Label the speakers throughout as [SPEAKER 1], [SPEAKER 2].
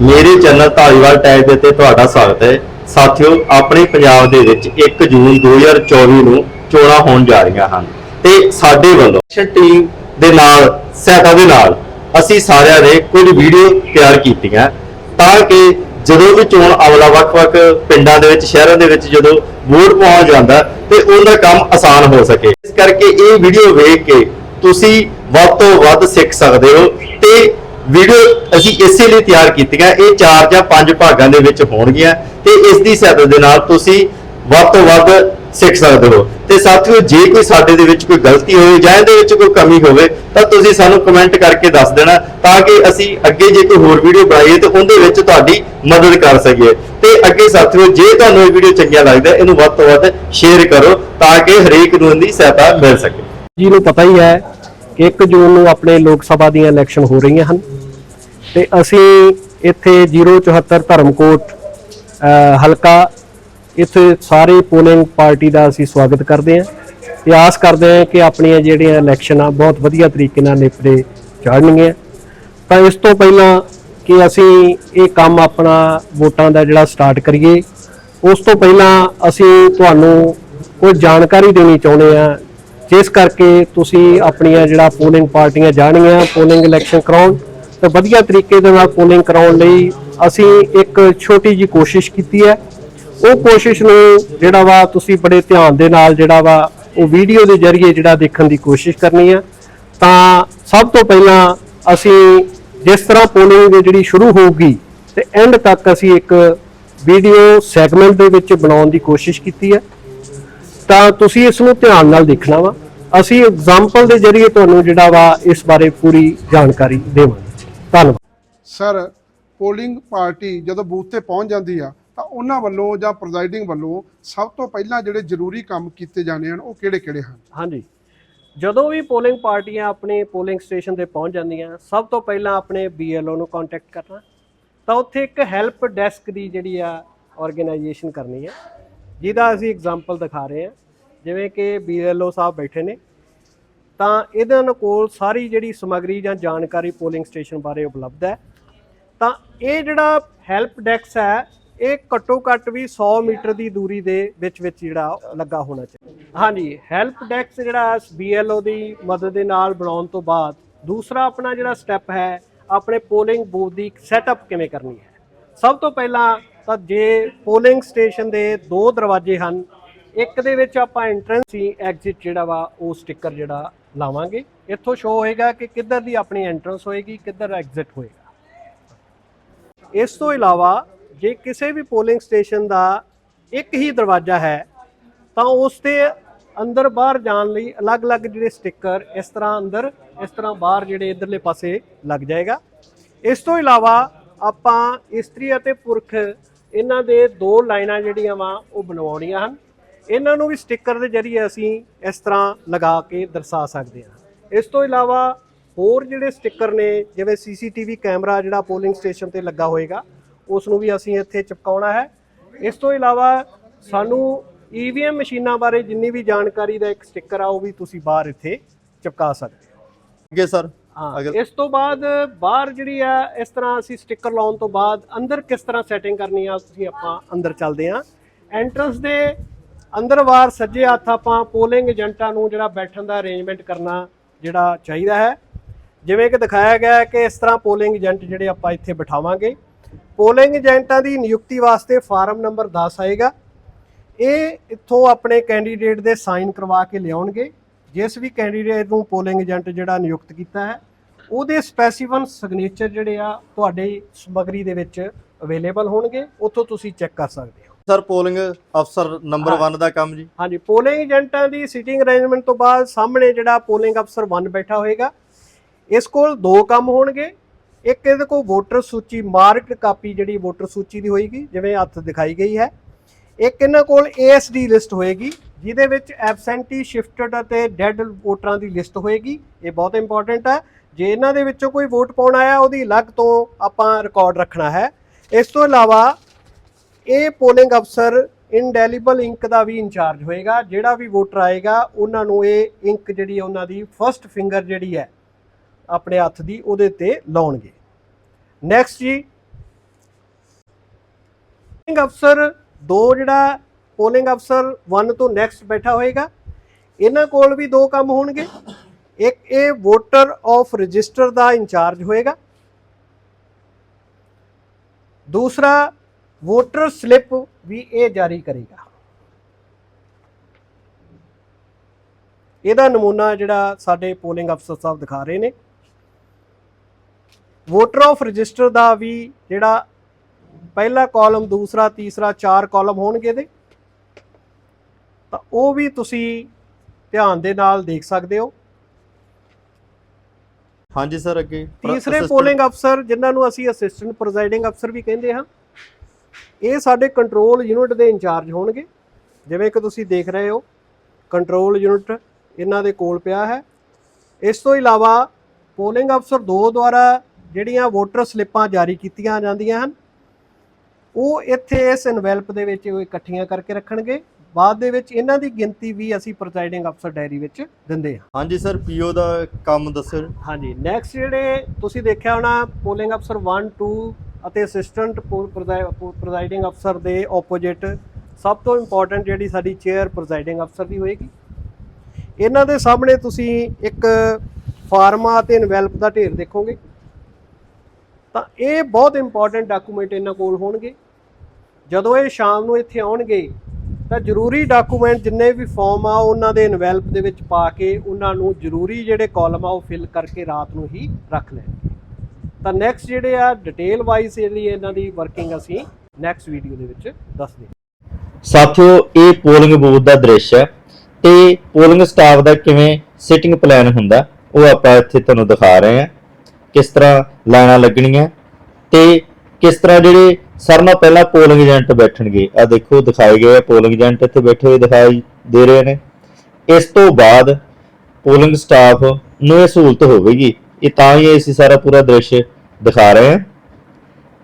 [SPEAKER 1] ਮੇਰੇ channel Dhaliwal tag ਦੇ ਉੱਤੇ ਤੁਹਾਡਾ ਸਵਾਗਤ ਹੈ। ਸਾਥੀਓ, ਆਪਣੇ ਪੰਜਾਬ ਦੇ ਵਿੱਚ 1 ਜੂਨ 2024 ਨੂੰ ਚੋਣਾਂ ਹੋਣ ਜਾ ਰਹੀਆਂ ਹਨ ਤੇ ਸਾਡੇ ਵੱਲੋਂ ਟੀਮ ਦੇ ਨਾਲ, ਸਹਾਇਤਾ ਦੇ ਨਾਲ ਅਸੀਂ ਸਾਰਿਆਂ ਨੇ ਕੁਝ ਵੀਡੀਓ ਤਿਆਰ ਕੀਤੀਆਂ। ਤਾਂ ਕਿ ਜਦੋਂ ਵੀ ਚੋਣ ਅਮਲਾ ਵੱਖ-ਵੱਖ ਪਿੰਡਾਂ ਦੇ ਵਿੱਚ, ਸ਼ਹਿਰਾਂ ਦੇ ਵਿੱਚ ਜਦੋਂ ਵੋਟ ਪਾਉਣ ਜਾਂਦਾ ਤੇ ਉਹਦਾ ਕੰਮ ਆਸਾਨ ਹੋ ਸਕੇ। ਇਸ ਕਰਕੇ ਇਹ ਵੀਡੀਓ ਵੇਖ ਕੇ ਤੁਸੀਂ ਵੱਧ ਤੋਂ ਵੱਧ ਸਿੱਖ ਸਕਦੇ ਹੋ ਤੇ ਵੀਡੀਓ ਅਸੀਂ ਇਸੇ ਲਈ ਤਿਆਰ ਕੀਤੀਆਂ, ਇਹ ਚਾਰ ਜਾਂ ਪੰਜ ਭਾਗਾਂ ਦੇ ਵਿੱਚ ਹੋਣਗੀਆਂ ਤੇ ਇਸ ਦੀ ਸਹਾਇਤਾ ਦੇ ਨਾਲ ਤੁਸੀਂ ਵੱਧ ਤੋਂ ਵੱਧ ਸਿੱਖ ਸਕਦੇ ਹੋ। ਤੇ ਸਾਥੀਓ, ਜੇ ਕੋਈ ਸਾਡੇ ਦੇ ਵਿੱਚ ਕੋਈ ਗਲਤੀ ਹੋਵੇ ਜਾਂ ਇਹਦੇ ਵਿੱਚ ਕੋਈ ਕਮੀ ਹੋਵੇ, ਤਾਂ ਤੁਸੀਂ ਸਾਨੂੰ ਕਮੈਂਟ ਕਰਕੇ ਦੱਸ ਦੇਣਾ ਤਾਂ ਕਿ ਅਸੀਂ ਅੱਗੇ ਜੇ ਕੋਈ ਹੋਰ ਵੀਡੀਓ ਬਣਾਈਏ ਤੇ ਉਹਦੇ ਵਿੱਚ ਤੁਹਾਡੀ ਮਦਦ ਕਰ ਸਕੀਏ। ਤੇ ਅੱਗੇ ਸਾਥੀਓ, ਜੇ ਤੁਹਾਨੂੰ ਇਹ ਵੀਡੀਓ ਚੰਗੀਆਂ ਲੱਗਦਾ ਇਹਨੂੰ ਵੱਧ ਤੋਂ ਵੱਧ ਸ਼ੇਅਰ ਕਰੋ ਤਾਂ ਕਿ ਹਰੇਕ ਨੂੰ ਇਹਦੀ ਸਹਾਇਤਾ ਮਿਲ ਸਕੇ।
[SPEAKER 2] ਜੀ, ਨੂੰ ਪਤਾ ਹੀ ਹੈ ਕਿ 1 ਜੂਨ ਨੂੰ ਆਪਣੇ ਲੋਕ ਸਭਾ ਦੀਆਂ ਇਲੈਕਸ਼ਨ ਹੋ ਰਹੀਆਂ ਹਨ। ਤੇ ਅਸੀਂ ਇੱਥੇ 074 ਧਰਮਕੋਟ ਹਲਕਾ, ਇੱਥੇ ਸਾਰੇ ਪੋਲਿੰਗ ਪਾਰਟੀ ਦਾ ਅਸੀਂ ਸਵਾਗਤ ਕਰਦੇ ਹਾਂ ਤੇ ਆਸ ਕਰਦੇ ਹਾਂ ਕਿ ਆਪਣੀਆਂ ਜਿਹੜੀਆਂ ਇਲੈਕਸ਼ਨ ਆ, ਬਹੁਤ ਵਧੀਆ ਤਰੀਕੇ ਨਾਲ ਨੇਪਰੇ ਚੜਨਗੀਆਂ ਤਾਂ ਇਸ ਤੋਂ ਪਹਿਲਾਂ ਕਿ ਅਸੀਂ ਇਹ ਕੰਮ ਆਪਣਾ ਵੋਟਾਂ ਦਾ ਜਿਹੜਾ ਸਟਾਰਟ ਕਰੀਏ, ਉਸ ਤੋਂ ਪਹਿਲਾਂ ਅਸੀਂ ਤੁਹਾਨੂੰ ਕੋਈ ਜਾਣਕਾਰੀ ਦੇਣੀ ਚਾਹੁੰਦੇ ਆ ਜਿਸ ਕਰਕੇ ਤੁਸੀਂ ਆਪਣੀਆਂ ਜਿਹੜਾ ਪੋਲਿੰਗ ਪਾਰਟੀਆਂ ਜਾਣੀਆਂ ਪੋਲਿੰਗ ਇਲੈਕਸ਼ਨ ਕਰਾਉਣ। ਤੇ ਵਧੀਆ ਤਰੀਕੇ ਦੇ ਨਾਲ ਪੋਲਿੰਗ ਕਰਾਉਣ ਲਈ ਅਸੀਂ ਇੱਕ ਛੋਟੀ ਜੀ ਕੋਸ਼ਿਸ਼ ਕੀਤੀ ਹੈ। ਉਹ ਕੋਸ਼ਿਸ਼ ਨੂੰ ਜਿਹੜਾ ਵਾ ਤੁਸੀਂ ਬੜੇ ਧਿਆਨ ਦੇ ਨਾਲ ਜਿਹੜਾ ਵਾ ਉਹ ਵੀਡੀਓ ਦੇ ਜ਼ਰੀਏ ਜਿਹੜਾ ਦੇਖਣ ਦੀ ਕੋਸ਼ਿਸ਼ ਕਰਨੀ ਆ ਤਾਂ ਸਭ ਤੋਂ ਪਹਿਲਾਂ ਅਸੀਂ ਜਿਸ ਤਰ੍ਹਾਂ ਪੋਲਿੰਗ ਜਿਹੜੀ ਸ਼ੁਰੂ ਹੋਊਗੀ ਤੇ ਐਂਡ ਤੱਕ ਅਸੀਂ ਇੱਕ ਵੀਡੀਓ ਸੈਗਮੈਂਟ ਦੇ ਵਿੱਚ ਬਣਾਉਣ ਦੀ ਕੋਸ਼ਿਸ਼ ਕੀਤੀ ਹੈ। ਤਾਂ ਤੁਸੀਂ ਇਸ ਨੂੰ ਧਿਆਨ ਨਾਲ ਦੇਖਣਾ ਵਾ। ਅਸੀਂ ਐਗਜ਼ਾਮਪਲ ਦੇ ਜ਼ਰੀਏ ਤੁਹਾਨੂੰ ਜਿਹੜਾ ਵਾ ਇਸ ਬਾਰੇ ਪੂਰੀ ਜਾਣਕਾਰੀ ਦੇਵਾਂਗੇ। ਧੰਨਵਾਦ।
[SPEAKER 3] ਸਰ ਪੋਲਿੰਗ ਪਾਰਟੀ ਜਦੋਂ ਬੂਥ ਤੇ ਪਹੁੰਚ ਜਾਂਦੀ ਆ ਤਾਂ ਉਹਨਾਂ ਵੱਲੋਂ ਜਾਂ ਪ੍ਰੈਜ਼ਾਈਡਿੰਗ ਵੱਲੋਂ ਸਭ ਤੋਂ ਪਹਿਲਾਂ ਜਿਹੜੇ ਜ਼ਰੂਰੀ ਕੰਮ ਕੀਤੇ ਜਾਣੇ ਹਨ ਉਹ ਕਿਹੜੇ-ਕਿਹੜੇ ਹਨ?
[SPEAKER 2] ਹਾਂਜੀ। ਜਦੋਂ ਵੀ ਪੋਲਿੰਗ ਪਾਰਟੀਆਂ ਆਪਣੇ ਪੋਲਿੰਗ ਸਟੇਸ਼ਨ ਤੇ ਪਹੁੰਚ ਜਾਂਦੀਆਂ ਸਭ ਤੋਂ ਪਹਿਲਾਂ ਆਪਣੇ ਬੀਐਲਓ ਨੂੰ ਕੰਟੈਕਟ ਕਰਨਾ ਤਾਂ ਉੱਥੇ ਇੱਕ ਹੈਲਪ ਡੈਸਕ ਦੀ ਜਿਹੜੀ ਆ ਆਰਗੇਨਾਈਜੇਸ਼ਨ ਕਰਨੀ ਹੈ ਜਿਹਦਾ ਅਸੀਂ ਐਗਜ਼ਾਮਪਲ ਦਿਖਾ ਰਹੇ ਹਾਂ ਜਿਵੇਂ ਕਿ ਬੀਐਲਓ ਸਾਹਿਬ ਬੈਠੇ ਨੇ। ਤਾਂ ਇਹਨਾਂ ਕੋਲ ਸਾਰੀ ਜਿਹੜੀ ਸਮੱਗਰੀ ਜਾਂ ਜਾਣਕਾਰੀ ਪੋਲਿੰਗ ਸਟੇਸ਼ਨ ਬਾਰੇ ਉਪਲਬਧ ਹੈ। ਤਾਂ ਇਹ ਜਿਹੜਾ ਹੈਲਪ ਡੈਸਕ ਹੈ, ਇਹ ਘੱਟੋ ਘੱਟ ਵੀ 100 ਮੀਟਰ ਦੀ ਦੂਰੀ ਦੇ ਵਿੱਚ ਵਿੱਚ ਜਿਹੜਾ ਲੱਗਾ ਹੋਣਾ ਚਾਹੀਦਾ। ਹਾਂਜੀ, ਹੈਲਪ ਡੈਸਕ ਜਿਹੜਾ BLO ਦੀ ਮਦਦ ਦੇ ਨਾਲ ਬਣਾਉਣ ਤੋਂ ਬਾਅਦ ਦੂਸਰਾ ਆਪਣਾ ਜਿਹੜਾ ਸਟੈਪ ਹੈ, ਆਪਣੇ ਪੋਲਿੰਗ ਬੂਥ ਦੀ ਸੈਟਅਪ ਕਿਵੇਂ ਕਰਨੀ ਹੈ। ਸਭ ਤੋਂ ਪਹਿਲਾਂ ਤਾਂ ਜੇ ਪੋਲਿੰਗ ਸਟੇਸ਼ਨ ਦੇ ਦੋ ਦਰਵਾਜ਼ੇ ਹਨ, ਇੱਕ ਦੇ ਵਿੱਚ ਆਪਾਂ ਐਂਟਰੈਂਸ ਹੀ ਐਗਜ਼ਿਟ ਜਿਹੜਾ ਵਾ, ਉਹ ਸਟicker ਜਿਹੜਾ ਲਾਵਾਂਗੇ। ਇੱਥੋਂ ਸ਼ੋ ਹੋਏਗਾ ਕਿ ਕਿੱਧਰ ਦੀ ਆਪਣੀ ਐਂਟਰੈਂਸ ਹੋਏਗੀ, ਕਿੱਧਰ ਐਗਜ਼ਿਟ ਹੋਏਗਾ। ਇਸ ਤੋਂ ਇਲਾਵਾ ਜੇ ਕਿਸੇ ਵੀ ਪੋਲਿੰਗ ਸਟੇਸ਼ਨ ਦਾ ਇੱਕ ਹੀ ਦਰਵਾਜ਼ਾ ਹੈ, ਤਾਂ ਉਸ ਤੇ ਅੰਦਰ ਬਾਹਰ ਜਾਣ ਲਈ ਅਲੱਗ-ਅਲੱਗ ਜਿਹੜੇ ਸਟicker ਇਸ ਤਰ੍ਹਾਂ ਅੰਦਰ, ਇਸ ਤਰ੍ਹਾਂ ਬਾਹਰ ਜਿਹੜੇ ਇਧਰਲੇ ਪਾਸੇ ਲੱਗ ਜਾਏਗਾ। ਇਸ ਤੋਂ ਇਲਾਵਾ ਆਪਾਂ ਇਸਤਰੀ ਅਤੇ ਪੁਰਖ, ਇਹਨਾਂ ਦੇ ਦੋ ਲਾਈਨਾਂ ਜਿਹੜੀਆਂ ਵਾ, ਉਹ ਬਣਵਾਉਣੀਆਂ ਹਨ। ਇਹਨਾਂ ਨੂੰ ਵੀ ਸਟicker ਦੇ ਜ਼ਰੀਏ ਅਸੀਂ ਇਸ ਤਰ੍ਹਾਂ ਲਗਾ ਕੇ ਦਰਸਾ ਸਕਦੇ ਹਾਂ। ਇਸ ਤੋਂ ਇਲਾਵਾ ਹੋਰ ਜਿਹੜੇ ਸਟicker ਨੇ ਜਿਵੇਂ ਸੀਸੀਟੀਵੀ ਕੈਮਰਾ ਜਿਹੜਾ ਪੋਲਿੰਗ ਸਟੇਸ਼ਨ ਤੇ ਲੱਗਾ ਹੋਏਗਾ ਉਸ ਨੂੰ ਵੀ ਅਸੀਂ ਇੱਥੇ ਚਿਪਕਾਉਣਾ ਹੈ। ਇਸ ਤੋਂ ਇਲਾਵਾ ਸਾਨੂੰ ਈਵੀਐਮ ਮਸ਼ੀਨਾਂ ਬਾਰੇ ਜਿੰਨੀ ਵੀ ਜਾਣਕਾਰੀ ਦਾ ਇੱਕ ਸਟicker ਆ ਉਹ ਵੀ ਤੁਸੀਂ ਬਾਹਰ ਇੱਥੇ ਚਿਪਕਾ ਸਕਦੇ ਹੋ।
[SPEAKER 1] ਅੱਗੇ ਸਰ
[SPEAKER 2] ਹਾਂ ਇਸ ਤੋਂ ਬਾਅਦ ਬਾਹਰ ਜਿਹੜੀ ਆ ਇਸ ਤਰ੍ਹਾਂ ਅਸੀਂ ਸਟicker ਲਾਉਣ ਤੋਂ ਬਾਅਦ ਅੰਦਰ ਕਿਸ ਤਰ੍ਹਾਂ ਸੈਟਿੰਗ ਕਰਨੀ ਆ ਤੁਸੀਂ ਆਪਾਂ ਅੰਦਰ ਚੱਲਦੇ ਹਾਂ। ਐਂਟਰੈਂਸ ਦੇ ਅੰਦਰ ਬਾਹਰ ਸੱਜੇ ਹੱਥ ਆਪਾਂ ਪੋਲਿੰਗ ਏਜੰਟਾਂ ਨੂੰ ਜਿਹੜਾ ਬੈਠਣ ਦਾ ਅਰੇਂਜਮੈਂਟ ਕਰਨਾ ਜਿਹੜਾ ਚਾਹੀਦਾ ਹੈ। ਜਿਵੇਂ ਕਿ ਦਿਖਾਇਆ ਗਿਆ ਹੈ ਕਿ ਇਸ ਤਰ੍ਹਾਂ ਪੋਲਿੰਗ ਏਜੰਟ ਜਿਹੜੇ ਆਪਾਂ ਇੱਥੇ ਬਿਠਾਵਾਂਗੇ। ਪੋਲਿੰਗ ਏਜੰਟਾਂ ਦੀ ਨਿਯੁਕਤੀ ਵਾਸਤੇ ਫਾਰਮ ਨੰਬਰ 10 ਆਏਗਾ। ਇਹ ਇੱਥੋਂ ਆਪਣੇ ਕੈਂਡੀਡੇਟ ਦੇ ਸਾਈਨ ਕਰਵਾ ਕੇ ਲਿਆਉਣਗੇ। ਜਿਸ ਵੀ ਕੈਂਡੀਡੇਟ ਨੂੰ ਪੋਲਿੰਗ ਏਜੰਟ ਜਿਹੜਾ ਨਿਯੁਕਤ ਕੀਤਾ ਹੈ, ਉਹਦੇ ਸਪੈਸੀਫਨ ਸਿਗਨੇਚਰ ਜਿਹੜੇ ਆ ਤੁਹਾਡੇ ਸਮੱਗਰੀ ਦੇ ਵਿੱਚ ਅਵੇਲੇਬਲ ਹੋਣਗੇ। ਉੱਥੋਂ ਤੁਸੀਂ ਚੈੱਕ ਕਰ ਸਕਦੇ ਹੋ।
[SPEAKER 1] ਸਰ ਪੋਲਿੰਗ ਅਫਸਰ ਨੰਬਰ
[SPEAKER 2] ਹਾਂ।
[SPEAKER 1] 1 ਦਾ ਕੰਮ ਜੀ।
[SPEAKER 2] ਹਾਂਜੀ ਪੋਲਿੰਗ ਏਜੰਟਾਂ ਦੀ ਸੀਟਿੰਗ ਅਰੇਂਜਮੈਂਟ ਤੋਂ ਬਾਅਦ ਸਾਹਮਣੇ ਜਿਹੜਾ ਪੋਲਿੰਗ ਅਫਸਰ 1 ਬੈਠਾ ਹੋਏਗਾ ਇਸ ਕੋਲ ਦੋ ਕੰਮ ਹੋਣਗੇ। ਇੱਕ ਇਹਦੇ ਕੋਲ ਵੋਟਰ ਸੂਚੀ ਮਾਰਕਡ ਕਾਪੀ ਜਿਹੜੀ ਵੋਟਰ ਸੂਚੀ ਦੀ ਹੋਏਗੀ ਜਿਵੇਂ ਹੱਥ ਦਿਖਾਈ ਗਈ ਹੈ। ਇੱਕ ਇਹਨਾਂ ਕੋਲ ਏਐਸਡੀ ਲਿਸਟ ਹੋਏਗੀ ਜਿਹਦੇ ਵਿੱਚ ਐਬਸੈਂਟੀ ਸ਼ਿਫਟਡ ਅਤੇ ਡੈਡ ਵੋਟਰਾਂ ਦੀ ਲਿਸਟ ਹੋਏਗੀ। ਇਹ ਬਹੁਤ ਇੰਪੋਰਟੈਂਟ ਹੈ। ਜੇ ਇਹਨਾਂ ਦੇ ਵਿੱਚੋਂ ਕੋਈ ਵੋਟ ਪਾਉਣ ਆਇਆ ਉਹਦੀ ਅਲੱਗ ਤੋਂ ਆਪਾਂ ਰਿਕਾਰਡ ਰੱਖਣਾ ਹੈ। ਇਸ ਤੋਂ ਇਲਾਵਾ ਇਹ ਪੋਲਿੰਗ ਅਫਸਰ ਇਨਡੈਲੀਬਲ ਇੰਕ ਦਾ ਵੀ ਇੰਚਾਰਜ ਹੋਏਗਾ, ਜਿਹੜਾ ਵੀ ਵੋਟਰ ਆਏਗਾ, ਉਹਨਾਂ ਨੂੰ ਇਹ ਇੰਕ ਜਿਹੜੀ ਹੈ ਉਹਨਾਂ ਦੀ ਫਰਸਟ ਫਿੰਗਰ ਜਿਹੜੀ ਹੈ, ਆਪਣੇ ਹੱਥ ਦੀ ਉਹਦੇ ਤੇ ਲਾਉਣਗੇ। ਨੈਕਸਟ ਜੀ ਪੋਲਿੰਗ ਅਫਸਰ ਦੋ ਜਿਹੜਾ ਪੋਲਿੰਗ ਅਫਸਰ 1 ਤੋਂ ਨੈਕਸਟ ਬੈਠਾ ਹੋਏਗਾ, ਇਹਨਾਂ ਕੋਲ ਵੀ ਦੋ ਕੰਮ ਹੋਣਗੇ। ਇੱਕ ਇਹ ਵੋਟਰ ਆਫ ਰਜਿਸਟਰ ਦਾ ਇੰਚਾਰਜ ਹੋਏਗਾ। ਦੂਸਰਾ ਵੋਟਰ ਸਲਿੱਪ ਵੀ ਇਹ ਜਾਰੀ ਕਰੇਗਾ। ਇਹਦਾ ਨਮੂਨਾ ਜਿਹੜਾ ਸਾਡੇ ਪੋਲਿੰਗ ਅਫਸਰ ਸਾਹਿਬ ਦਿਖਾ ਰਹੇ ਨੇ। ਵੋਟਰ ਆਫ ਰਜਿਸਟਰ ਦਾ ਵੀ ਜਿਹੜਾ ਪਹਿਲਾ ਕਾਲਮ ਦੂਸਰਾ ਤੀਸਰਾ ਚਾਰ ਕਾਲਮ ਹੋਣਗੇ ਇਹਦੇ। ਤਾਂ ਉਹ ਵੀ ਤੁਸੀਂ ਧਿਆਨ ਦੇ ਨਾਲ ਦੇਖ ਸਕਦੇ ਹੋ।
[SPEAKER 1] ਹਾਂਜੀ ਸਰ ਅੱਗੇ
[SPEAKER 2] ਤੀਸਰੇ ਪੋਲਿੰਗ ਅਫਸਰ ਜਿਨ੍ਹਾਂ ਨੂੰ ਅਸੀਂ ਅਸਿਸਟੈਂਟ ਪ੍ਰੈਜ਼ਾਈਡਿੰਗ ਅਫਸਰ ਵੀ ਕਹਿੰਦੇ ਹਾਂ। ਇਹ ਸਾਡੇ ਕੰਟਰੋਲ ਯੂਨਿਟ ਦੇ ਇੰਚਾਰਜ ਹੋਣਗੇ। ਜਿਵੇਂ ਕਿ ਤੁਸੀਂ ਦੇਖ ਰਹੇ ਹੋ ਕੰਟਰੋਲ ਯੂਨਿਟ ਇਹਨਾਂ ਦੇ ਕੋਲ ਪਿਆ ਹੈ। ਇਸ ਤੋਂ ਇਲਾਵਾ ਪੋਲਿੰਗ ਅਫਸਰ 2 ਦੁਆਰਾ ਜਿਹੜੀਆਂ ਵੋਟਰ ਸਲਿੱਪਾਂ ਜਾਰੀ ਕੀਤੀਆਂ ਜਾਂਦੀਆਂ ਹਨ ਉਹ ਇੱਥੇ ਇਸ ਇਨਵੈਲਪ ਦੇ ਵਿੱਚ ਉਹ ਇਕੱਠੀਆਂ ਕਰਕੇ ਰੱਖਣਗੇ। ਬਾਅਦ ਦੇ ਵਿੱਚ ਇਹਨਾਂ ਦੀ ਗਿਣਤੀ ਵੀ ਅਸੀਂ ਪ੍ਰੈਜ਼ਾਈਡਿੰਗ ਅਫਸਰ ਡਾਇਰੀ ਵਿੱਚ ਦਿੰਦੇ ਹਾਂ।
[SPEAKER 1] ਹਾਂਜੀ ਸਰ ਪੀਓ ਦਾ ਕੰਮ ਦੱਸੋ।
[SPEAKER 2] ਹਾਂਜੀ ਨੈਕਸਟ ਜਿਹੜੇ ਤੁਸੀਂ ਦੇਖਿਆ ਹੋਣਾ ਪੋਲਿੰਗ ਅਫਸਰ 1 2 ਅਤੇ ਅਸਿਸਟੈਂਟ ਪ੍ਰੈਜ਼ਾਈਡਿੰਗ ਅਫਸਰ ਦੇ ਆਪੋਜੀਟ ਸਭ ਤੋਂ ਇੰਪੋਰਟੈਂਟ ਜਿਹੜੀ ਸਾਡੀ ਚੇਅਰ ਪ੍ਰੈਜ਼ਾਈਡਿੰਗ ਅਫਸਰ ਦੀ ਹੋਏਗੀ। ਇਹਨਾਂ ਦੇ ਸਾਹਮਣੇ ਤੁਸੀਂ ਇੱਕ ਫਾਰਮਾ ਅਤੇ ਇਨਵੈਲਪ ਦਾ ਢੇਰ ਦੇਖੋਗੇ। ਤਾਂ ਇਹ ਬਹੁਤ ਇੰਪੋਰਟੈਂਟ ਡਾਕੂਮੈਂਟ ਇਹਨਾਂ ਕੋਲ ਹੋਣਗੇ। ਜਦੋਂ ਇਹ ਸ਼ਾਮ ਨੂੰ ਇੱਥੇ ਆਉਣਗੇ, ਤਾਂ ਜ਼ਰੂਰੀ ਡਾਕੂਮੈਂਟ ਜਿੰਨੇ ਵੀ ਫਾਰਮ ਆ, ਉਹਨਾਂ ਦੇ ਇਨਵੈਲਪ ਦੇ ਵਿੱਚ ਪਾ ਕੇ ਉਹਨਾਂ ਨੂੰ ਜ਼ਰੂਰੀ ਜਿਹੜੇ ਕਾਲਮ ਆ, ਉਹ ਫਿਲ ਕਰਕੇ ਰਾਤ ਨੂੰ ਹੀ ਰੱਖ ਲੈਣਗੇ। ਤਾਂ ਨੈਕਸਟ ਜਿਹੜੇ ਆ ਡਿਟੇਲ ਵਾਈਜ਼ ਜਿਹੜੀ ਇਹਨਾਂ ਦੀ ਵਰਕਿੰਗ ਅਸੀਂ ਨੈਕਸਟ ਵੀਡੀਓ ਦੇ ਵਿੱਚ ਦੱਸਦੇ
[SPEAKER 1] ਸਾਥੀਓ, ਇਹ ਪੋਲਿੰਗ ਬੂਥ ਦਾ ਦ੍ਰਿਸ਼ ਹੈ ਤੇ ਪੋਲਿੰਗ ਸਟਾਫ ਦਾ ਕਿਵੇਂ ਸਿਟਿੰਗ ਪਲਾਨ ਹੁੰਦਾ, ਉਹ ਆਪਾਂ ਇੱਥੇ ਤੁਹਾਨੂੰ ਦਿਖਾ ਰਹੇ ਹਾਂ। ਕਿਸ ਤਰ੍ਹਾਂ ਲਾਈਨਾਂ ਲੱਗਣੀਆਂ ਤੇ ਕਿਸ ਤਰ੍ਹਾਂ ਜਿਹੜੇ ਸਾਰਿਆਂ ਨਾਲੋਂ ਪਹਿਲਾਂ ਪੋਲਿੰਗ ਏਜੰਟ ਬੈਠਣਗੇ। ਆ ਦੇਖੋ, ਦਿਖਾਏ ਗਏ ਆ ਪੋਲਿੰਗ ਏਜੰਟ ਇੱਥੇ ਬੈਠੇ ਹੋਏ ਦਿਖਾਈ ਦੇ ਰਹੇ ਨੇ। ਇਸ ਤੋਂ ਬਾਅਦ ਪੋਲਿੰਗ ਸਟਾਫ ਨੂੰ ਇਹ ਸਹੂਲਤ ਹੋਵੇਗੀ ਇਹ ਤਾਂ ਹੀ ਅਸੀਂ ਸਾਰਾ ਪੂਰਾ ਦ੍ਰਿਸ਼ ਦਿਖਾ ਰਹੇ ਹਾਂ।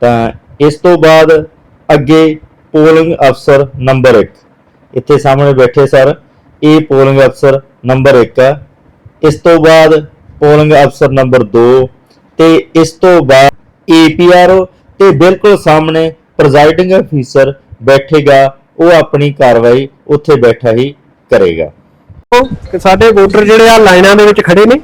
[SPEAKER 1] ਤਾਂ ਇਸ ਤੋਂ ਬਾਅਦ ਅੱਗੇ ਪੋਲਿੰਗ ਅਫਸਰ ਨੰਬਰ 1 ਇੱਥੇ ਸਾਹਮਣੇ ਬੈਠੇ ਸਰ, ਇਹ ਪੋਲਿੰਗ ਅਫਸਰ ਨੰਬਰ 1 ਹੈ। ਇਸ ਤੋਂ ਬਾਅਦ ਪੋਲਿੰਗ ਅਫਸਰ ਨੰਬਰ 2 ਤੇ ਇਸ ਤੋਂ ਬਾਅਦ ਏਪੀਆਰਓ ਤੇ ਬਿਲਕੁਲ ਸਾਹਮਣੇ ਪ੍ਰੈਜ਼ਾਈਡਿੰਗ ਅਫੀਸਰ ਬੈਠੇਗਾ, ਉਹ ਆਪਣੀ ਕਾਰਵਾਈ ਉੱਥੇ ਬੈਠਾ ਹੀ ਕਰੇਗਾ।
[SPEAKER 2] ਸਾਡੇ ਵੋਟਰ ਜਿਹੜੇ ਆ ਲਾਈਨਾਂ ਦੇ ਵਿੱਚ ਖੜੇ ਨੇ।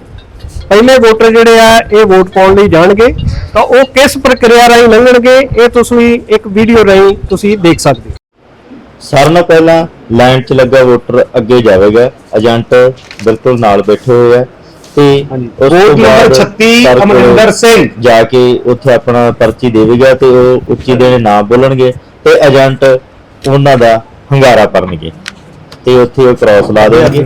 [SPEAKER 2] ਪਹਿਲੇ ਵੋਟਰ ਜਿਹੜੇ ਆ ਇਹ ਵੋਟ ਪਾਉਣ ਲਈ ਜਾਣਗੇ ਤਾਂ ਉਹ ਕਿਸ ਪ੍ਰਕਿਰਿਆ ਰਾਹੀਂ ਲੰਘਣਗੇ ਇਹ ਤੁਸੀਂ ਇੱਕ ਵੀਡੀਓ ਰਾਹੀਂ ਤੁਸੀਂ ਦੇਖ ਸਕਦੇ ਹੋ
[SPEAKER 1] ਸਾਰਿਆਂ ਨਾਲੋਂ ਪਹਿਲਾਂ ਲਾਈਨ 'ਚ ਲੱਗਾ ਵੋਟਰ ਅੱਗੇ ਜਾਵੇਗਾ ਏਜੰਟ ਬਿਲਕੁਲ ਨਾਲ ਬੈਠੇ ਹੋਏ ਆ ਤੇ
[SPEAKER 2] ਹਾਂਜੀ।
[SPEAKER 1] ਉਸ ਤੋਂ
[SPEAKER 4] ਵੋਟ ਨੰਬਰ
[SPEAKER 1] ਬਾਅਦ
[SPEAKER 4] 36
[SPEAKER 1] ਸਰ ਕੋਲ
[SPEAKER 4] ਅਮਰਿੰਦਰ ਸਿੰਘ।
[SPEAKER 1] ਜਾ ਕੇ ਉੱਥੇ ਆਪਣਾ ਪਰਚੀ ਦੇਵੇਗਾ ਤੇ ਉਹ ਉੱਚੀ ਦੇ ਨਾਮ ਬੋਲਣਗੇ ਤੇ ਏਜੰਟ ਉਹਨਾਂ ਦਾ ਹੰਗਾਰਾ ਕਰਨਗੇ ਤੇ ਉੱਥੇ ਉਹ ਕ੍ਰਾਸ ਲਾ ਦੇਣਗੇ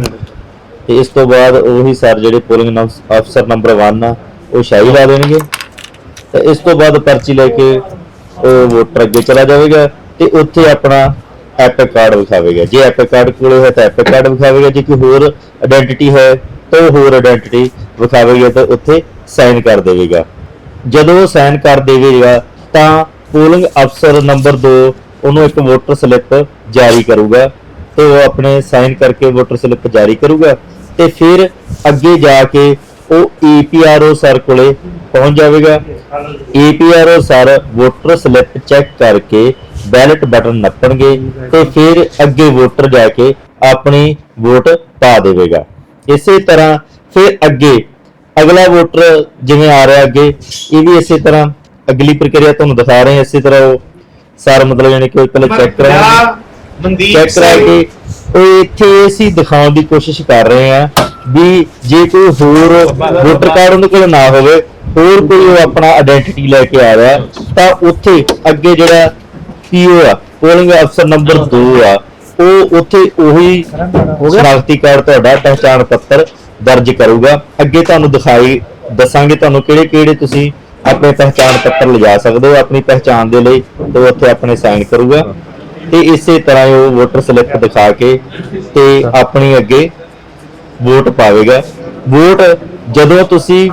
[SPEAKER 1] ਤੇ ਇਸ ਤੋਂ ਬਾਅਦ ਉਹੀ ਸਰ ਜਿਹੜੇ ਪੋਲਿੰਗ ਅਫਸਰ ਨੰਬਰ 1 ਆ, ਉਹ ਸ਼ਾਹੀ ਲਾ ਦੇਣਗੇ। ਤੇ ਇਸ ਤੋਂ ਬਾਅਦ ਪਰਚੀ ਲੈ ਕੇ ਉਹ ਵੋਟਰ ਅੱਗੇ ਚਲਾ ਜਾਵੇਗਾ ਤੇ ਉੱਥੇ ਆਪਣਾ ਐਪਿਕ ਕਾਰਡ ਵਿਖਾਵੇਗਾ। ਜੇ ਐਪਿਕ ਕਾਰਡ ਕੋਲੇ ਹੈ ਤਾਂ ਐਪਿਕ ਕਾਰਡ ਵਿਖਾਵੇਗਾ, ਜੇ ਕੋਈ ਹੋਰ ਆਇਡੈਂਟੀਟੀ ਹੈ ਤਾਂ ਉਹ ਹੋਰ ਆਇਡੈਂਟੀਟੀ ਵਿਖਾਵੇਗਾ ਤਾਂ ਉੱਥੇ ਸਾਈਨ ਕਰ ਦੇਵੇਗਾ। ਜਦੋਂ ਉਹ ਸਾਈਨ ਕਰ ਦੇਵੇਗਾ ਤਾਂ ਪੋਲਿੰਗ ਅਫਸਰ ਨੰਬਰ 2 ਉਹਨੂੰ ਇੱਕ ਵੋਟਰ ਸਲਿੱਪ ਜਾਰੀ ਕਰੂਗਾ ਤੇ ਉਹ ਆਪਣੇ ਸਾਈਨ ਕਰਕੇ ਵੋਟਰ ਸਲਿੱਪ ਜਾਰੀ ਕਰੂਗਾ। ਤੇ ਫਿਰ ਅੱਗੇ ਜਾ ਕੇ ਉਹ ਈਪੀਆਰਓ ਸਰ ਕੋਲੇ ਪਹੁੰਚ ਜਾਵੇਗਾ। EPRO sir voter slip check ਕਰਕੇ ਬੈਲਟ ਬਟਨ ਨੱਪਣਗੇ ਤੇ ਫਿਰ ਅੱਗੇ ਵੋਟਰ ਜਾ ਕੇ ਆਪਣੀ ਵੋਟ ਪਾ ਦੇਵੇਗਾ। ਇਸੇ ਤਰ੍ਹਾਂ ਫਿਰ ਅੱਗੇ ਅਗਲਾ ਵੋਟਰ ਜਿਵੇਂ ਆ ਰਿਹਾ ਅੱਗੇ ਇਹ ਵੀ ਇਸੇ ਤਰ੍ਹਾਂ ਅਗਲੀ ਪ੍ਰਕਿਰਿਆ ਤੁਹਾਨੂੰ ਦਿਖਾ ਰਹੇ ਹਾਂ ਇਸੇ ਤਰ੍ਹਾਂ ਉਹ। ਸਰ ਮਤਲਬ ਯਾਨੀ ਕਿ ਪਹਿਲਾਂ ਚੈੱਕ ਕਰਾਂਗੇ
[SPEAKER 4] ਮਨਦੀਪ
[SPEAKER 1] ਚੈੱਕ ਕਰਾ ਕੇ ਉਹ ਇੱਥੇ ਅਸੀਂ ਦਿਖਾਉਣ ਦੀ ਕੋਸ਼ਿਸ਼ ਕਰ ਰਹੇ ਆ ਵੀ ਜੇ ਕੋਈ ਹੋਰ ਵੋਟਰ ਕਾਰਡ ਉਹਦੇ ਕੋਲ ਨਾ ਹੋਵੇ, ਹੋਰ ਕੋਈ ਉਹ ਆਪਣਾ ਆਇਡੈਂਟੀਟੀ ਲੈ ਕੇ ਆ ਰਿਹਾ, ਤਾਂ ਉੱਥੇ ਅੱਗੇ ਜਿਹੜਾ ਪੀਓ ਆ ਪੋਲਿੰਗ ਅਫਸਰ ਨੰਬਰ 2 ਆ, ਉਹ ਉੱਥੇ ਉਹੀ ਸ਼ਨਾਖਤੀ ਕਾਰਡ ਤੁਹਾਡਾ ਪਹਿਚਾਣ ਪੱਤਰ ਦਰਜ ਕਰੂਗਾ। ਅੱਗੇ ਤੁਹਾਨੂੰ ਦਿਖਾਈ, ਦੱਸਾਂਗੇ ਤੁਹਾਨੂੰ ਕਿਹੜੇ ਕਿਹੜੇ ਤੁਸੀਂ ਆਪਣੇ ਪਹਿਚਾਣ ਪੱਤਰ ਲਿਜਾ ਸਕਦੇ ਹੋ, ਆਪਣੀ ਪਹਿਚਾਣ ਦੇ ਲਈ ਤੇ ਉਹ ਉੱਥੇ ਆਪਣੇ ਸਾਈਨ ਕਰੂਗਾ। ਤੇ ਇਸੇ ਤਰ੍ਹਾਂ ਹੀ ਉਹ ਵੋਟਰ ਸਲਿੱਪ ਦਿਖਾ ਕੇ ਤੇ ਆਪਣੀ ਅੱਗੇ ਵੋਟ ਪਾਵੇਗਾ। ਵੋਟ ਜਦੋਂ ਤੁਸੀਂ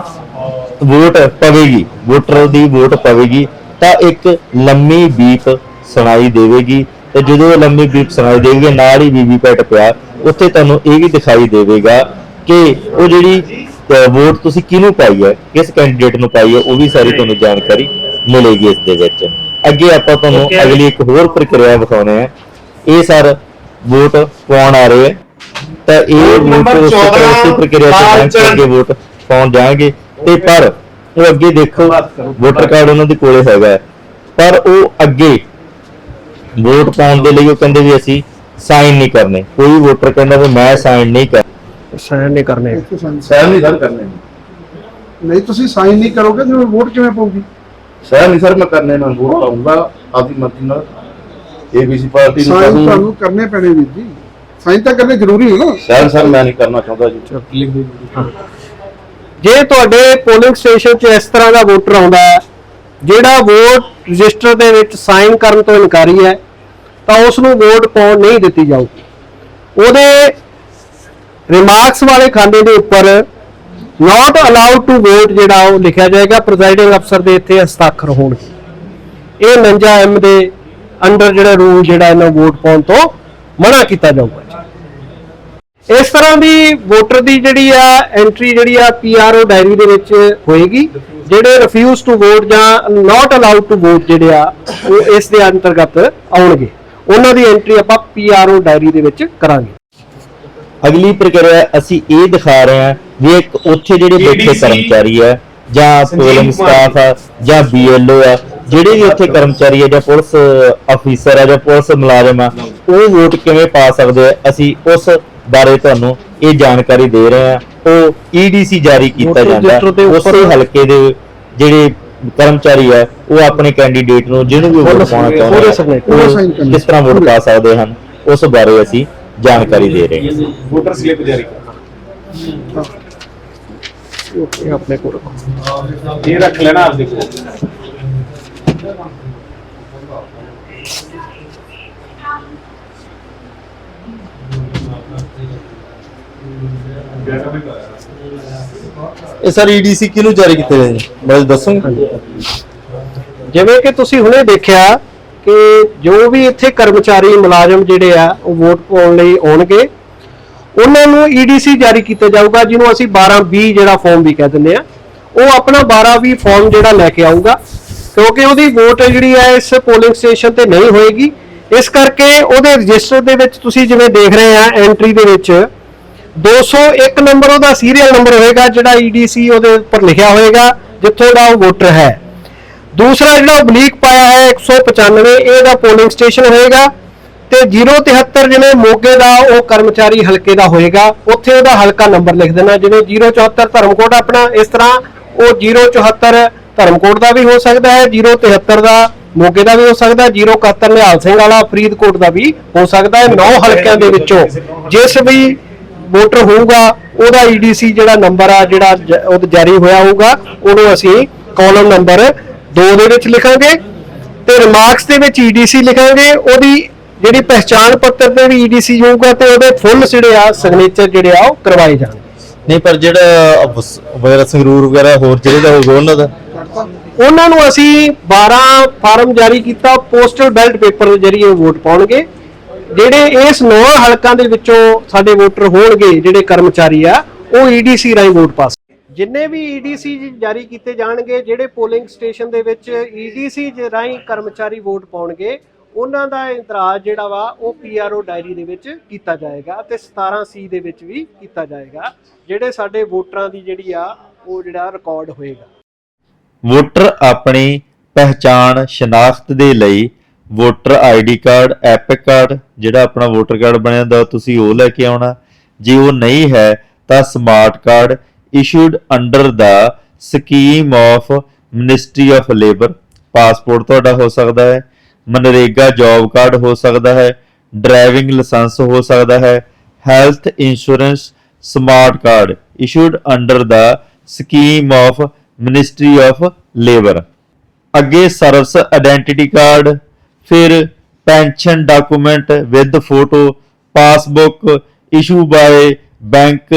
[SPEAKER 1] ਵੋਟ ਪਵੇਗੀ ਵੋਟਰ ਦੀ ਵੋਟ ਪਵੇਗੀ, ਤਾਂ ਇੱਕ ਲੰਮੀ ਬੀਪ ਸੁਣਾਈ ਦੇਵੇਗੀ ਤੇ ਜਦੋਂ ਇਹ ਲੰਮੀ ਬੀਪ ਸੁਣਾਈ ਦੇਵੇਗੀ, ਨਾਲ ਹੀ ਵੀਵੀਪੈਟ ਪਿਆ, ਉੱਥੇ ਤੁਹਾਨੂੰ ਇਹ ਵੀ ਦਿਖਾਈ ਦੇਵੇਗਾ ਕਿ ਉਹ ਜਿਹੜੀ ਵੋਟ ਤੁਸੀਂ ਕਿਹਨੂੰ ਪਾਈ ਹੈ, ਕਿਸ ਕੈਂਡੀਡੇਟ ਨੂੰ ਪਾਈ ਹੈ, ਉਹ ਵੀ ਸਾਰੀ ਤੁਹਾਨੂੰ ਜਾਣਕਾਰੀ ਮਿਲੇਗੀ ਇਸ ਦੇ ਵਿੱਚ। ਅੱਗੇ ਆਪਾਂ ਤੁਹਾਨੂੰ
[SPEAKER 2] Okay.
[SPEAKER 1] ਅਗਲੀ ਇੱਕ ਹੋਰ ਪ੍ਰਕਿਰਿਆ ਦਿਖਾਉਣੇ ਆ। ਇਹ ਸਰ ਵੋਟ ਪਾਉਣ ਆ ਰਹੇ ਆ। ਤਾਂ ਇਹ
[SPEAKER 4] ਵੋਟ
[SPEAKER 1] ਵੋਟ
[SPEAKER 4] ਨੰਬਰ
[SPEAKER 1] ਉਸ
[SPEAKER 4] 14
[SPEAKER 1] ਇਸੇ ਪ੍ਰਕਿਰਿਆ ਤੋਂ
[SPEAKER 4] ਚੰਦ।
[SPEAKER 1] ਅੱਗੇ ਵੋਟ ਪਾਉਣ ਜਾਣਗੇ। ਤੇ ਪਰ ਉਹ ਅੱਗੇ ਦੇਖੋ ਵੋਟਰ ਕਾਰਡ ਉਹਨਾਂ ਦੇ ਕੋਲੇ ਹੈਗਾ ਹੈ। ਪਰ ਉਹ ਅੱਗੇ ਵੋਟ ਪਾਉਣ ਦੇ ਲਈ ਉਹ ਕਹਿੰਦੇ ਵੀ ਅਸੀਂ ਸਾਈਨ ਨਹੀਂ ਕਰਨੇ। ਕੋਈ ਵੋਟਰ ਕਹਿੰਦਾ ਵੀ ਮੈਂ ਸਾਈਨ ਨਹੀਂ ਕਰ
[SPEAKER 2] ਸਾਈਨ ਨਹੀਂ ਕਰਨੇ।
[SPEAKER 4] ਸਹਿਮ ਨਹੀਂ ਸਰ ਕਰਨੇ।
[SPEAKER 3] ਨਹੀਂ ਤੁਸੀਂ ਸਾਈਨ ਨਹੀਂ ਕਰੋਗੇ ਤੇ ਵੋਟ ਕਿਵੇਂ ਪਾਉਗੀ
[SPEAKER 4] ਸਹਿਮ ਨਹੀਂ ਸਰ ਮੈਂ ਕਰਨੇ ਨਾਲ ਵੋਟ ਪਾਉਂਗਾ ਆਪਦੀ ਮਰਜ਼ੀ ਨਾਲ। ਏਬੀਸੀ ਪਾਰਟੀ ਨੂੰ
[SPEAKER 3] ਸਾਈਨ
[SPEAKER 4] ਕਰੂੰ।
[SPEAKER 3] ਤੁਹਾਨੂੰ ਕਰਨੇ ਪੈਣੇ ਵੀਰ ਜੀ। ਸਾਈਨ ਤਾਂ ਕਰਨੇ ਜ਼ਰੂਰੀ ਹੈ ਨਾ।
[SPEAKER 4] ਸਹਿਮ ਸਰ ਮੈਂ ਨਹੀਂ ਕਰਨਾ ਚਾਹੁੰਦਾ ਜੀ।
[SPEAKER 2] ਜੇ। ਤੁਹਾਡੇ ਪੋਲਿੰਗ ਸਟੇਸ਼ਨ 'ਚ ਇਸ ਤਰ੍ਹਾਂ ਦਾ ਵੋਟਰ ਆਉਂਦਾ ਹੈ ਜਿਹੜਾ ਵੋਟ ਰਜਿਸਟਰ ਦੇ ਵਿੱਚ ਸਾਈਨ ਕਰਨ ਤੋਂ ਇਨਕਾਰੀ ਹੈ ਤਾਂ ਉਸ ਨੂੰ ਵੋਟ ਪਾਉਣ ਨਹੀਂ ਦਿੱਤੀ ਜਾਊਗੀ। ਉਹਦੇ ਰਿਮਾਰਕਸ ਵਾਲੇ ਖਾਨੇ ਦੇ ਉੱਪਰ ਨਾਟ ਅਲਾਉਡ ਟੂ ਵੋਟ ਜਿਹੜਾ ਉਹ ਲਿਖਿਆ ਜਾਏਗਾ ਪ੍ਰੈਜ਼ਾਈਡਿੰਗ ਅਫਸਰ ਦੇ ਇੱਥੇ ਹਸਤਾਖਰ ਹੋਣਗੇ। ਇਹ 49 ਐਮ ਦੇ ਅੰਡਰ ਜਿਹੜਾ ਰੂਲ ਜਿਹੜਾ ਇਹਨਾਂ ਵੋਟ ਪਾਉਣ ਤੋਂ ਮਨਾ ਕੀਤਾ ਜਾਊਗਾ ਇਸ ਤਰ੍ਹਾਂ ਦੀ ਵੋਟਰ ਦੀ ਜਿਹੜੀ ਆ ਐਂਟਰੀ ਜਿਹੜੀ ਆ ਪੀਆਰਓ ਡਾਇਰੀ ਦੇ ਵਿੱਚ ਹੋਏਗੀ, ਜਿਹੜੇ ਰਿਫਿਊਜ਼ ਟੂ ਵੋਟ ਜਾਂ ਨਾਟ ਅਲਾਉਡ ਟੂ ਵੋਟ ਜਿਹੜੇ ਆ, ਉਹ ਇਸ ਦੇ ਅੰਤਰਗਤ ਆਉਣਗੇ। ਉਹਨਾਂ ਦੀ ਐਂਟਰੀ ਆਪਾਂ ਪੀਆਰਓ ਡਾਇਰੀ ਦੇ ਵਿੱਚ ਕਰਾਂਗੇ।
[SPEAKER 1] ਅਗਲੀ ਪ੍ਰਕਿਰਿਆ ਅਸੀਂ ਇਹ ਦਿਖਾ ਰਹੇ ਹਾਂ ਵੀ ਇੱਕ ਉੱਥੇ ਜਿਹੜੇ ਬੈਠੇ ਕਰਮਚਾਰੀ ਆ ਜਾਂ ਪੋਲਿੰਗ ਸਟਾਫ ਆ ਜਾਂ ਬੀਐਲਓ ਆ ਜਿਹੜੇ ਵੀ ਉੱਥੇ ਕਰਮਚਾਰੀ ਆ ਜਾਂ ਪੁਲਿਸ ਅਫੀਸਰ ਆ ਜਾਂ ਪੁਲਿਸ ਮੁਲਾਜ਼ਮ ਆ ਉਹ ਵੋਟ ਕਿਵੇਂ ਪਾ ਸਕਦੇ ਆ? ਅਸੀਂ ਉਸ ਬਾਰੇ ਤੁਹਾਨੂੰ ਇਹ ਜਾਣਕਾਰੀ ਦੇ ਰਹੇ ਹਾਂ ਉਹ ਈਡੀਸੀ ਜਾਰੀ ਕੀਤਾ ਜਾਂਦਾ। ਉਸੇ ਹਲਕੇ ਦੇ ਜਿਹੜੇ ਕਰਮਚਾਰੀ ਆ ਉਹ ਆਪਣੇ ਕੈਂਡੀਡੇਟ ਨੂੰ ਜਿਹਨੂੰ ਵੀ ਵੋਟ ਪਾਉਣਾ ਚਾਹੁੰਦੇ ਆ
[SPEAKER 3] ਕਰਨੇ।
[SPEAKER 1] ਕਿਸ ਤਰ੍ਹਾਂ ਵੋਟ ਪਾ ਸਕਦੇ ਹਨ ਉਸ ਬਾਰੇ ਅਸੀਂ ਜਾਣਕਾਰੀ ਦੇ ਰਹੇ ਹਾਂ।
[SPEAKER 4] ਵੋਟਰ ਸਲਿੱਪ ਜਾਰੀ ਕਰ
[SPEAKER 2] ਇਹ ਆਪਣੇ ਕੋਲ।
[SPEAKER 4] ਇਹ ਰੱਖ ਲੈਣਾ ਆਪਦੇ ਕੋਲ।
[SPEAKER 1] ਇਹ ਸਰ ਈਡੀਸੀ ਕਿਹਨੂੰ ਜਾਰੀ ਕੀਤੇ ਗਏ ਜੀ ਮੈਨੂੰ ਦੱਸੋਗੇ।
[SPEAKER 2] ਜਿਵੇਂ ਕਿ ਤੁਸੀਂ ਹੁਣੇ ਦੇਖਿਆ ਕਿ ਜੋ ਵੀ ਇੱਥੇ ਕਰਮਚਾਰੀ ਮੁਲਾਜ਼ਮ ਜਿਹੜੇ ਆ ਉਹ ਵੋਟ ਪਾਉਣ ਲਈ ਆਉਣਗੇ। ਉਹਨਾਂ ਨੂੰ ਈਡੀਸੀ ਜਾਰੀ ਕੀਤਾ ਜਾਊਗਾ, ਜਿਹਨੂੰ ਅਸੀਂ 1220 ਜਿਹੜਾ ਫਾਰਮ ਵੀ ਕਹਿ ਦਿੰਦੇ ਆ। ਉਹ ਆਪਣਾ 1220 ਫਾਰਮ ਜਿਹੜਾ ਲੈ ਕੇ ਆਊਗਾ, ਕਿਉਂਕਿ ਉਹਦੀ ਵੋਟ ਜਿਹੜੀ ਹੈ ਇਸ ਪੋਲਿੰਗ ਸਟੇਸ਼ਨ ਤੇ ਨਹੀਂ ਹੋਏਗੀ। ਇਸ ਕਰਕੇ ਉਹਦੇ ਰਜਿਸਟਰ ਦੇ ਵਿੱਚ ਤੁਸੀਂ ਜਿਵੇਂ ਦੇਖ ਰਹੇ ਆ ਐਂਟਰੀ ਦੇ ਵਿੱਚ 201 ਨੰਬਰ ਉਹਦਾ ਸੀਰੀਅਲ ਨੰਬਰ ਹੋਏਗਾ, ਜਿਹੜਾ ਈਡੀਸੀ ਉਹਦੇ ਉੱਪਰ ਲਿਖਿਆ ਹੋਏਗਾ, ਜਿੱਥੋਂ ਦਾ ਉਹ ਵੋਟਰ ਹੈ। ਦੂਸਰਾ ਜਿਹੜਾ ਬਲੀਕ ਪਾਇਆ ਹੈ 195 ਇਹਦਾ ਪੋਲਿੰਗ ਸਟੇਸ਼ਨ ਹੋਏਗਾ। ਤੇ 073 ਜਿਵੇਂ ਮੋਗੇ ਦਾ ਉਹ ਕਰਮਚਾਰੀ ਹਲਕੇ ਦਾ ਹੋਏਗਾ, ਉੱਥੇ ਉਹਦਾ ਹਲਕਾ ਨੰਬਰ ਲਿਖ ਦੇਣਾ ਜਿਵੇਂ 074 ਧਰਮਕੋਟ ਆਪਣਾ, ਇਸ ਤਰ੍ਹਾਂ ਉਹ 074 ਧਰਮਕੋਟ ਦਾ ਵੀ ਹੋ ਸਕਦਾ ਹੈ 073 ਦਾ ਮੋਗੇ ਦਾ ਵੀ ਹੋ ਸਕਦਾ ਹੈ 071 ਨਿਹਾਲ ਸਿੰਘ ਵਾਲਾ ਫਰੀਦਕੋਟ ਦਾ ਵੀ ਹੋ ਸਕਦਾ ਹੈ, ਨੌ ਹਲਕਿਆਂ ਦੇ ਵਿੱਚੋਂ। ਜਿਸ ਵੀ ਵੋਟਰ ਹੋਊਗਾ, ਉਹਦਾ ਈਡੀਸੀ ਜਿਹੜਾ ਨੰਬਰ ਆ, ਜਿਹੜਾ ਉਹ ਜਾਰੀ ਹੋਇਆ ਹੋਊਗਾ, ਉਹਨੂੰ ਅਸੀਂ ਕਾਲਮ ਨੰਬਰ 2 ਦੇ ਵਿੱਚ ਲਿਖਾਂਗੇ ਤੇ ਰਿਮਾਰਕਸ ਦੇ ਵਿੱਚ ਈਡੀਸੀ ਲਿਖਾਂਗੇ, ਉਹਦੀ ਜਿਹੜੀ ਪਹਿਚਾਣ ਪੱਤਰ ਤੇ ਵੀ ਈਡੀਸੀ ਹੋਊਗਾ ਤੇ ਉਹਦੇ ਫੁੱਲ ਜਿਹੜੇ ਆ ਸਿਗਨੇਚਰ ਜਿਹੜੇ ਆ ਉਹ ਕਰਵਾਏ ਜਾਣਗੇ।
[SPEAKER 1] ਨਹੀਂ ਪਰ ਜਿਹੜਾ ਵਗੈਰਾ ਸੰਗਰੂਰ ਵਗੈਰਾ ਹੋਰ ਜਿਹੜੇ ਦਾ ਹੋਊਗਾ ਉਹਨਾਂ ਦਾ?
[SPEAKER 2] ਉਹਨਾਂ ਨੂੰ ਅਸੀਂ 12 ਫਾਰਮ ਜਾਰੀ ਕੀਤਾ ਪੋਸਟਲ ਬੈਲਟ ਪੇਪਰ ਦੇ ਜਰੀਏ ਵੋਟ ਪਾਉਣਗੇ। ਜਿਹੜੇ ਇਸ ਨੌ ਹਲਕਾਂ ਦੇ ਵਿੱਚੋਂ ਸਾਡੇ ਵੋਟਰ ਹੋਣਗੇ ਜਿਹੜੇ ਕਰਮਚਾਰੀ ਆ ਉਹ ਈਡੀਸੀ ਰਾਹੀਂ ਵੋਟ ਪਾ ਸਕਦੇ। ਜਿੰਨੇ ਵੀ ਈਡੀਸੀ ਜਾਰੀ ਕੀਤੇ ਜਾਣਗੇ ਜਿਹੜੇ ਪੋਲਿੰਗ ਸਟੇਸ਼ਨ ਦੇ ਵਿੱਚ ਈਡੀਸੀ ਰਾਹੀਂ ਕਰਮਚਾਰੀ ਵੋਟ ਪਾਉਣਗੇ ਉਹਨਾਂ ਦਾ ਇੰਤਰਾਜ ਜਿਹੜਾ ਵਾ, ਉਹ ਪੀਆਰਓ ਡਾਇਰੀ ਦੇ ਵਿੱਚ ਕੀਤਾ ਜਾਏਗਾ ਤੇ 17 ਸੀ ਦੇ ਵਿੱਚ ਵੀ ਕੀਤਾ ਜਾਏਗਾ, ਜਿਹੜੇ ਸਾਡੇ ਵੋਟਰਾਂ ਦੀ ਜਿਹੜੀ ਆ, ਉਹ ਜਿਹੜਾ ਰਿਕਾਰਡ ਹੋਏਗਾ।
[SPEAKER 1] ਵੋਟਰ ਆਪਣੀ ਪਹਿਚਾਣ ਸ਼ਨਾਖਤ ਦੇ ਲਈ voter ID card EPIC card, ਜਿਹੜਾ ਆਪਣਾ ਵੋਟਰ ਕਾਰਡ ਬਣਿਆ ਹੁੰਦਾ ਤੁਸੀਂ ਉਹ ਲੈ ਕੇ ਆਉਣਾ। ਜੇ ਉਹ ਨਹੀਂ ਹੈ, ਤਾਂ smart card issued under the scheme of ministry of labour passport ਤੁਹਾਡਾ ਹੋ ਸਕਦਾ ਹੈ। ਮਨਰੇਗਾ ਜੌਬ ਕਾਰਡ ਹੋ ਸਕਦਾ ਹੈ, ਡਰਾਈਵਿੰਗ ਲਾਇਸੈਂਸ ਹੋ ਸਕਦਾ ਹੈ, health insurance, smart card issued under the scheme of ministry of labour ਅੱਗੇ ਸਰਵਿਸ ਆਇਡੈਂਟੀਟੀ ਕਾਰਡ, ਫਿਰ pension document with photo passbook issue by bank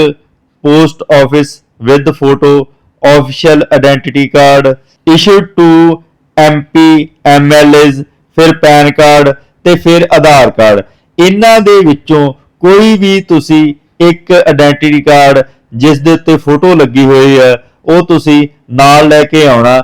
[SPEAKER 1] post office with photo official identity card issued to MP MLAs ਫਿਰ PAN card ਤੇ ਫਿਰ ਆਧਾਰ card. ਇਹਨਾਂ ਦੇ ਵਿੱਚੋਂ ਕੋਈ ਵੀ ਤੁਸੀਂ ਇੱਕ ਆਇਡੈਂਟੀਟੀ ਕਾਰਡ ਜਿਸ ਦੇ ਉੱਤੇ ਫੋਟੋ ਲੱਗੀ ਹੋਈ ਹੈ, ਉਹ ਤੁਸੀਂ ਨਾਲ ਲੈ ਕੇ ਆਉਣਾ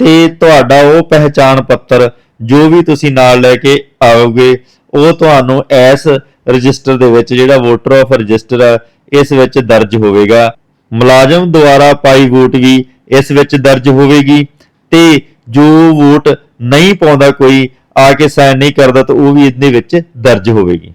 [SPEAKER 1] ਤੇ ਤੁਹਾਡਾ ਉਹ ਪਹਿਚਾਣ ਪੱਤਰ ਜੋ ਵੀ ਤੁਸੀਂ ਨਾਲ ਲੈ ਕੇ ਆਓਗੇ, ਉਹ ਤੁਹਾਨੂੰ ਐਸ ਰਜਿਸਟਰ ਦੇ ਵਿੱਚ ਜਿਹੜਾ ਵੋਟਰ ਆਫ ਰਜਿਸਟਰ ਹੈ ਇਸ ਵਿੱਚ ਦਰਜ ਹੋਵੇਗਾ। ਮੁਲਾਜ਼ਮ ਦੁਆਰਾ ਪਾਈ ਵੋਟ ਵੀ ਇਸ ਵਿੱਚ ਦਰਜ ਹੋਵੇਗੀ ਤੇ ਜੋ ਵੋਟ ਨਹੀਂ ਪਾਉਂਦਾ, ਕੋਈ ਆ ਕੇ ਸਾਈਨ ਨਹੀਂ ਕਰਦਾ, ਤਾਂ ਉਹ ਵੀ ਇਹਦੇ ਵਿੱਚ ਦਰਜ ਹੋਵੇਗੀ।